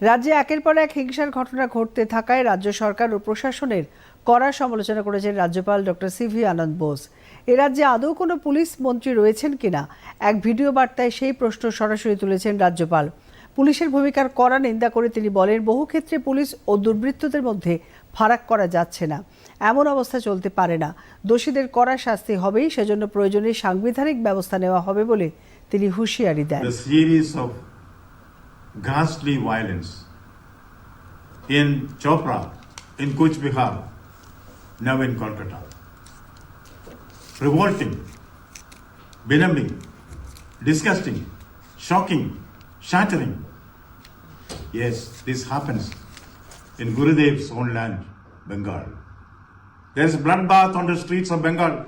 রাজ্যে একের পর এক হিংসার ঘটনা ঘটতে থাকায় রাজ্য সরকার ও প্রশাসনের কড়া সমালোচনা করেছেন রাজ্যপাল ডক্টর সিভি আনন্দ বোস। এ রাজ্যে আদৌ কোনো পুলিশ মন্ত্রী রয়েছেন কিনা? এক ভিডিও বার্তায় সেই প্রশ্ন সরাসরি তুলেছেন রাজ্যপাল। পুলিশের ভূমিকার কড়া নিন্দা করে তিনি বলেন, বহু ক্ষেত্রে পুলিশ ও দুর্বৃত্তদের মধ্যে ফারাক করা যাচ্ছে না। এমন অবস্থা চলতে পারে না। দোষীদের কড়া শাস্তি হবেই, সেজন্য প্রয়োজনে সাংবিধানিক ব্যবস্থা নেওয়া হবে বলে তিনি হুঁশিয়ারি দেন। Ghastly violence in Chopra, in Kuch Bihar, now in Kolkata. Revolting, benumbing, disgusting, shocking, shattering. Yes, this happens in Gurudev's own land, Bengal. There is bloodbath on the streets of Bengal.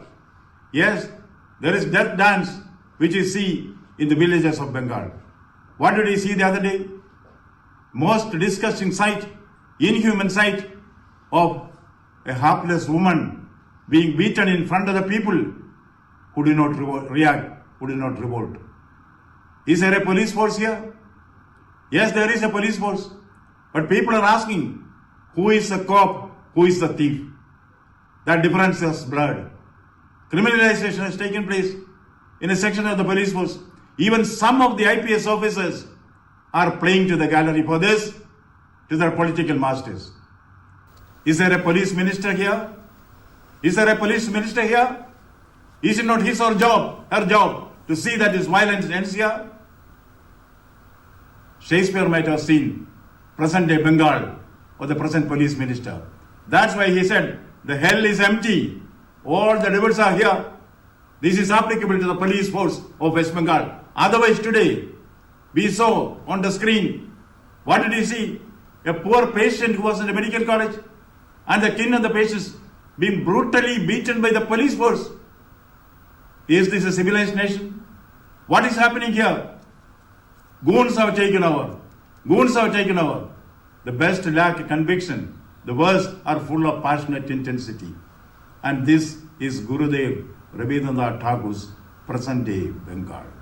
Yes, there is death dance which you see in the villages of Bengal. What did you see the other day? Most disgusting sight, inhuman sight of a hapless woman being beaten in front of the people who did not react, who did not revolt. Is there a police force here? Yes, there is a police force. But people are asking, who is the cop, who is the thief? That difference is blurred. Criminalization has taken place in a section of the police force. Even some of the IPS officers are playing to the gallery for this, to their political masters. Is there a police minister here? Is there a police minister here? Is it not his or job, her job, to see that this violence ends here? Shakespeare might have seen present day Bengal or the present police minister. That's why he said, the hell is empty. All the devils are here. This is applicable to the police force of West Bengal. Otherwise, today, we saw on the screen, what did you see? A poor patient who was in a medical college and the kin of the patients being brutally beaten by the police force. Is this a civilized nation? What is happening here? Goons have taken over. Goons have taken over. The best lack conviction. The worst are full of passionate intensity. And this is Gurudev Rabindranath Thakur's present day Bengal.